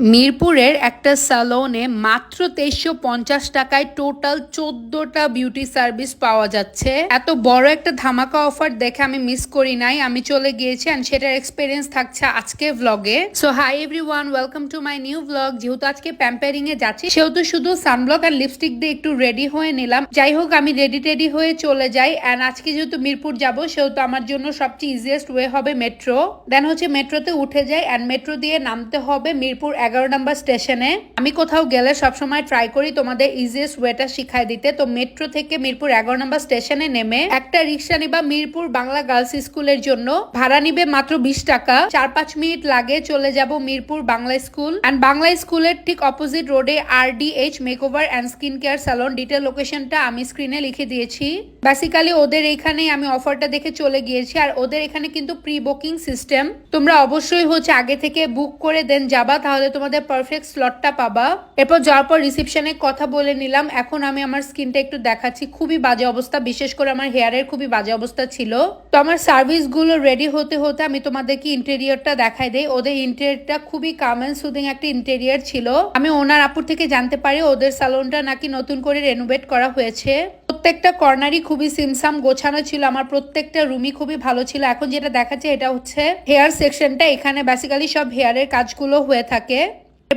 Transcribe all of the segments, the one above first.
মিরপুরের একটা সালনে মাত্র তেইশশো পঞ্চাশ টাকায় টোটাল চোদ্দটা বিউটি সার্ভিস পাওয়া যাচ্ছে। এত বড় একটা ধামাকা অফার দেখে আমি মিস করি নাই। আমি চলে গিয়েছি and সেটার এক্সপিরিয়েন্স থাকছে আজকে ভ্লগে so hi every one welcome to my new vlog যেহেতু আজকে প্যাম্পারিং এ যাচ্ছি, সেহেতু শুধু সানব্লক আর লিপস্টিক দিয়ে একটু রেডি হয়ে নিলাম। যাই হোক, আমি রেডি টেডি হয়ে চলে যাই। অ্যান্ড আজকে যেহেতু মিরপুর যাব, সেহেতু আমার জন্য সবচেয়ে ইজিয়েস্ট ওয়ে হবে মেট্রো দেন হচ্ছে মেট্রোতে উঠে যাই। অ্যান্ড মেট্রো দিয়ে নামতে হবে মিরপুর এগারো নাম্বার স্টেশনে, আমি কোথাও গেলে সবসময় ট্রাই করি তোমাদের ইজিয়েস্ট ওয়েটা শিখাই দিতে। তো মেট্রো থেকে মিরপুর এগারো নাম্বার স্টেশনে নেমে একটা রিক্সা নিবা মিরপুর বাংলা গার্লস স্কুলের জন্য। ভাড়া নিবে মাত্র বিশ টাকা। চার পাঁচ মিনিট লাগে চলে যাব মিরপুর বাংলা স্কুল অ্যান্ড বাংলা স্কুলের ঠিক অপোজিট রোডে R D H makeover and skin care salon detail লোকেশনটা আমি স্ক্রিনে লিখে দিয়েছি। বেসিক্যালি ওদের এখানেই আমি অফারটা দেখে চলে গিয়েছি। আর ওদের এখানে কিন্তু প্রি বুকিং সিস্টেম তোমরা অবশ্যই হচ্ছে আগে থেকে বুক করে দেন যাবা। তাহলে তোমাদের পারফেক্ট স্লটটা পাবা। এরপর যাওয়ার পর রিসেপশনে কথা বলে নিলাম। এখন আমি আমার স্কিনটা একটু দেখাচ্ছি। খুবই বাজে অবস্থা, বিশেষ করে আমার হেয়ারের খুবই বাজে অবস্থা ছিল। তো আমার সার্ভিসগুলো রেডি হতে হতে আমি তোমাদেরকে ইন্টেরিয়রটা দেখাই দেই। ওদের ইন্টেরিয়রটা খুবই কাম এন্ড সুদিং একটা ইন্টেরিয়র ছিল। আমি ওনার আপুর থেকে জানতে পারি, ওদের সালনটা নাকি নতুন করে রেনোভেট করা হয়েছে। প্রত্যেকটা কর্নারই খুবই সিমসাম, গোছানো ছিল। আমার প্রত্যেকটা রুমই খুবই ভালো ছিল। এখন যেটা দেখাচ্ছে, এটা হচ্ছে হেয়ার সেকশনটা এখানে বেসিক্যালি সব হেয়ারের কাজগুলো হয়ে থাকে।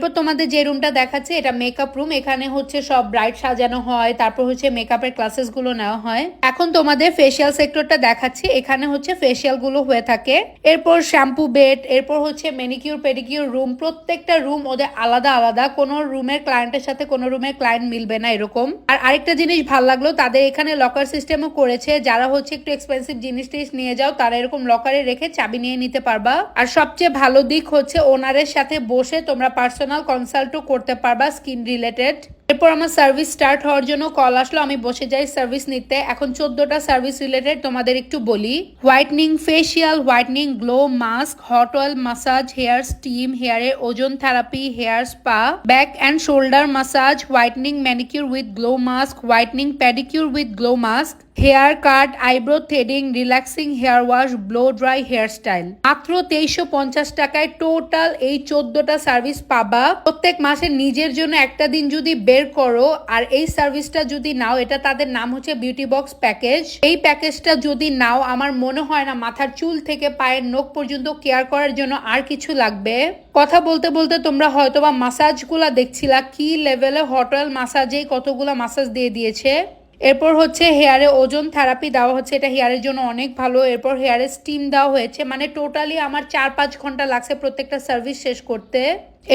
এরপর তোমাদের যে রুমটা দেখাচ্ছে, এটা মেকআপ রুম এখানে হচ্ছে সব ব্রাইট সাজানো হয়, তারপর হচ্ছে মেকআপের ক্লাসেসগুলো নেওয়া হয়। এখন তোমাদের ফেসিয়াল সেক্টরটা দেখাচ্ছি, এখানে হচ্ছে ফেসিয়ালগুলো হয়ে থাকে। এরপর শ্যাম্পু বেড এরপর হচ্ছে মেনিকিউর পেডিকিউর রুম প্রত্যেকটা রুম ওদের আলাদা আলাদা, কোনো রুমের ক্লায়েন্টের সাথে কোনো রুমের ক্লায়েন্ট মিলবে না এরকম। আর আরেকটা জিনিস ভালো লাগল, তাদের এখানে লকার সিস্টেমও করেছে, যারা হচ্ছে একটু এক্সপেন্সিভ জিনিস টিনিস নিয়ে যাও, তারা এরকম লকারে রেখে চাবি নিয়ে নিতে পারবা। আর সবচেয়ে ভালো দিক হচ্ছে ওনারের সাথে বসে তোমরা পার্সোনাল কনসাল্টও করতে পারবা স্কিন রিলেটেড এরপর আমার সার্ভিস স্টার্ট হওয়ার জন্য কল আসলো, আমি বসে যাই সার্ভিস নিতে। এখন চোদ্দটা সার্ভিস রিলেটেড তোমাদের একটু বলি। Whitening facial whitening glow mask hot oil massage hair steam হেয়ারের ozone therapy hair spa back and shoulder massage whitening manicure with glow mask whitening pedicure with glow mask hair cut, eyebrow threading, relaxing hair wash, blow dry hair style মাত্র তেইশশো পঞ্চাশ টাকায় total এই চোদ্দটা service পাবা। প্রত্যেক মাসে নিজের জন্য একটা দিন যদি বের করো, আর এই সার্ভিসটা যদি নাও, এটা তাদের নাম হচ্ছে বিউটি বক্স প্যাকেজ এই প্যাকেজটা যদি নাও, আমার মনে হয় না মাথার চুল থেকে পায়ের নখ পর্যন্ত কেয়ার করার জন্য আর কিছু লাগবে। কথা বলতে বলতে তোমরা হয়তো বা মাসাজগুলা দেখছিলা, কি লেভেলে হট অয়েল মাসাজেই কতগুলা মাসাজ দিয়ে দিয়েছে? এরপর হচ্ছে হেয়ারে ওজন থেরাপি দেওয়া হচ্ছে, এটা হেয়ারের জন্য অনেক ভালো। এরপর হেয়ারে স্টিম দেওয়া হয়েছে মানে টোটালি আমার চার পাঁচ ঘণ্টা লাগছে প্রত্যেকটা সার্ভিস শেষ করতে।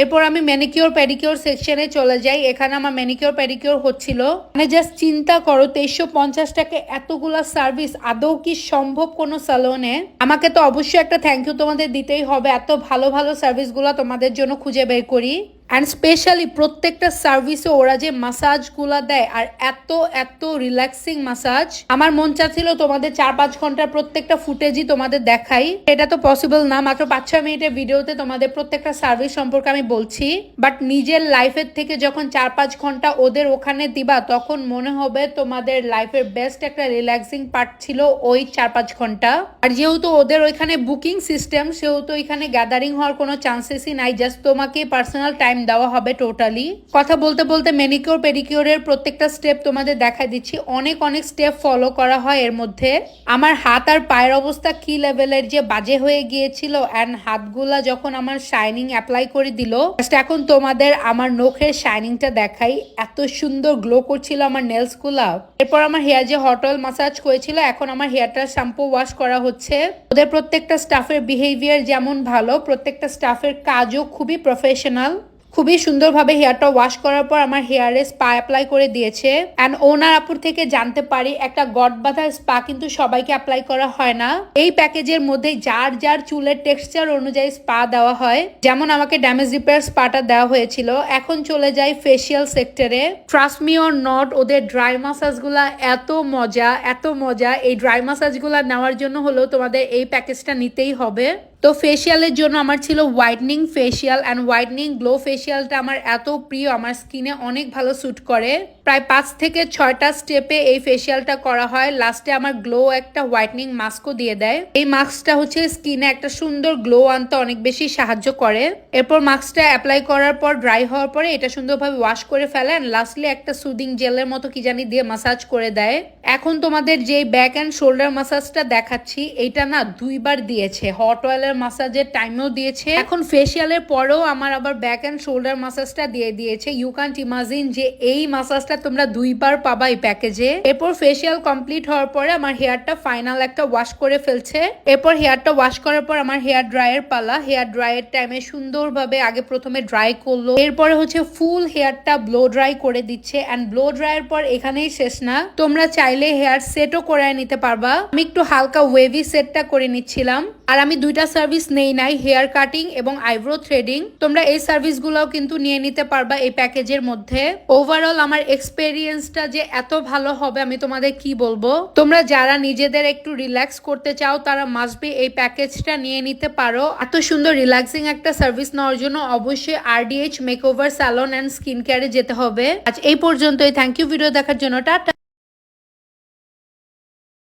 এরপর আমি ম্যানিকিওর প্যাডিকিওর সেকশনে চলে যাই, এখানে আমার ম্যানিকিওর প্যাডিকিওর হচ্ছিল। মানে জাস্ট চিন্তা করো, তেইশশো পঞ্চাশ টাকা এতগুলা সার্ভিস আদৌ কি সম্ভব কোনো সালনে আমাকে তো অবশ্যই একটা থ্যাংক ইউ তোমাদের দিতেই হবে, এত ভালো ভালো সার্ভিসগুলো তোমাদের জন্য খুঁজে বের করি। অ্যান্ড স্পেশালি প্রত্যেকটা সার্ভিসে ওরা যে মাসাজগুলা দেয় আর এত এত রিল্যাক্সিং মাসাজ আমার মন চাচ্ছিল তোমাদের চার পাঁচ ঘণ্টার প্রত্যেকটা ফুটেজই তোমাদের দেখাই। এটা তো পসিবল না, মাত্র পাঁচ ছয় মিনিটের ভিডিওতে তোমাদের প্রত্যেকটা সার্ভিস সম্পর্কে আমি বলছি। বাট নিজের লাইফের থেকে যখন চার পাঁচ ঘণ্টা ওদের ওখানে দিবা, তখন মনে হবে তোমাদের লাইফের বেস্ট একটা রিল্যাক্সিং পার্ট ছিল ওই চার পাঁচ ঘণ্টা। আর যেহেতু ওদের ওইখানে বুকিং সিস্টেম সেহেতু এখানে গ্যাদারিং হওয়ার কোনো চান্সেসই নাই জাস্ট তোমাকে পার্সোনাল টাইম দেওয়া হবে টোটালি কথা বলতে বলতে মেনিকিওর পেডিকিওরের প্রত্যেকটা স্টেপ তোমাদের দেখাই দিচ্ছি। অনেক অনেক স্টেপ ফলো করা হয় এর মধ্যে। আমার হাত আর পায়ের অবস্থা কি লেভেলের যে বাজে হয়ে গিয়েছিল অ্যান্ড হাতগুলা যখন আমার শাইনিং অ্যাপ্লাই করে দিল এখন তোমাদের আমার নখের শাইনিংটা দেখাই। এত সুন্দর গ্লো করছিল আমার নেলসগুলা এরপর আমার হেয়ার যে হট অয়েল মাসাজ করেছিল, এখন আমার হেয়ারটা শ্যাম্পু ওয়াশ করা হচ্ছে। ওদের প্রত্যেকটা স্টাফের বিহেভিয়ার যেমন ভালো, প্রত্যেকটা স্টাফের কাজও খুবই প্রফেশনাল খুবই সুন্দরভাবে হেয়ারটা ওয়াশ করার পর আমার হেয়ারে স্পা অ্যাপ্লাই করে দিয়েছে। অ্যান্ড ওনার আপুর থেকে জানতে পারি, একটা গড বাঁধা স্পা কিন্তু সবাইকে অ্যাপ্লাই করা হয় না। এই প্যাকেজের মধ্যে যার যার চুলের টেক্সচার অনুযায়ী স্পা দেওয়া হয়, যেমন আমাকে ড্যামেজ রিপেয়ার স্পাটা দেওয়া হয়েছিল, এখন চলে যাই ফেসিয়াল সেক্টরে ট্রাস্ট মি অর নট ওদের ড্রাই মাসাজগুলা এত মজা এত মজা। এই ড্রাই মাসাজগুলা নেওয়ার জন্য হলেও তোমাদের এই প্যাকেজটা নিতেই হবে। তো ফেসিয়ালের জন্য আমার ছিল whitening facial and whitening glow ফেসিয়ালটা আমার এত প্রিয়, আমার স্কিনে অনেক ভালো স্যুট করে। প্রায় পাঁচ থেকে ছয়টা স্টেপে এই ফেসিয়ালটা করা হয়। লাস্টে আমার গ্লো একটা হোয়াইটনিং মাস্কও দিয়ে দেয়। এই মাস্কটা হচ্ছে স্কিনে একটা সুন্দর গ্লো আনতে অনেক বেশি সাহায্য করে। এরপর মাস্কটা অ্যাপ্লাই করার পর ড্রাই হওয়ার পরে এটা সুন্দরভাবে ওয়াশ করে ফেলে অ্যান্ড লাস্টলি একটা সুদিং জেলের মতো কি জানি দিয়ে মাসাজ করে দেয়। এখন তোমাদের যে ব্যাক অ্যান্ড শোল্ডার মাসাজটা দেখাচ্ছি এটা না দুইবার দিয়েছে। হট অয়েলের মাসাজের টাইমেও দিয়েছে। এখন ফেসিয়ালের পরেও আমার আবার ব্যাক অ্যান্ড শোল্ডার মাসাজটা দিয়ে দিয়েছে। ইউ ক্যান্ট ইমাজিন যে এই মাসাজটা তোমরা দুইবার পাবা এই প্যাকেজে এরপর ফেসিয়াল কমপ্লিট হওয়ার পরে আমার হেয়ারটা ফাইনাল একটা ওয়াশ করে ফেলছে। এরপর হেয়ারটা ওয়াশ করার পর আমার হেয়ার ড্রায়ার পালা। হেয়ার ড্রায়ার টাইমে সুন্দরভাবে আগে প্রথমে ড্রাই করল। এরপরে হচ্ছে ফুল হেয়ারটা ব্লো ড্রাই করে দিচ্ছে। অ্যান্ড ব্লো ড্রায়ের পর এখানেই শেষ না। তোমরা চাইলে হেয়ার সেটও করে নিতে পারবা। আমি একটু হালকা ওয়েভি সেটটা করে নিচ্ছিলাম। আর আমি দুইটা সার্ভিস নেই নাই, হেয়ার কাটিং এবং আইব্রো থ্রেডিং তোমরা এই সার্ভিসগুলোও কিন্তু নিয়ে নিতে পারবা এই প্যাকেজের মধ্যে। ওভারঅল আমার এক্সপেরিয়েন্সটা যে এত ভালো হবে আমি তোমাদের কি বলব? তোমরা যারা নিজেদের একটু রিল্যাক্স করতে চাও, তারা মাসবি এই প্যাকেজটা নিয়ে নিতে পারো। এত সুন্দর রিল্যাক্সিং একটা সার্ভিস নেওয়ার জন্য অবশ্যই R D H makeover salon and skin কেয়ারে যেতে হবে। আজ এই পর্যন্তই। থ্যাংক ইউ ভিডিও দেখার জন্য টাটা।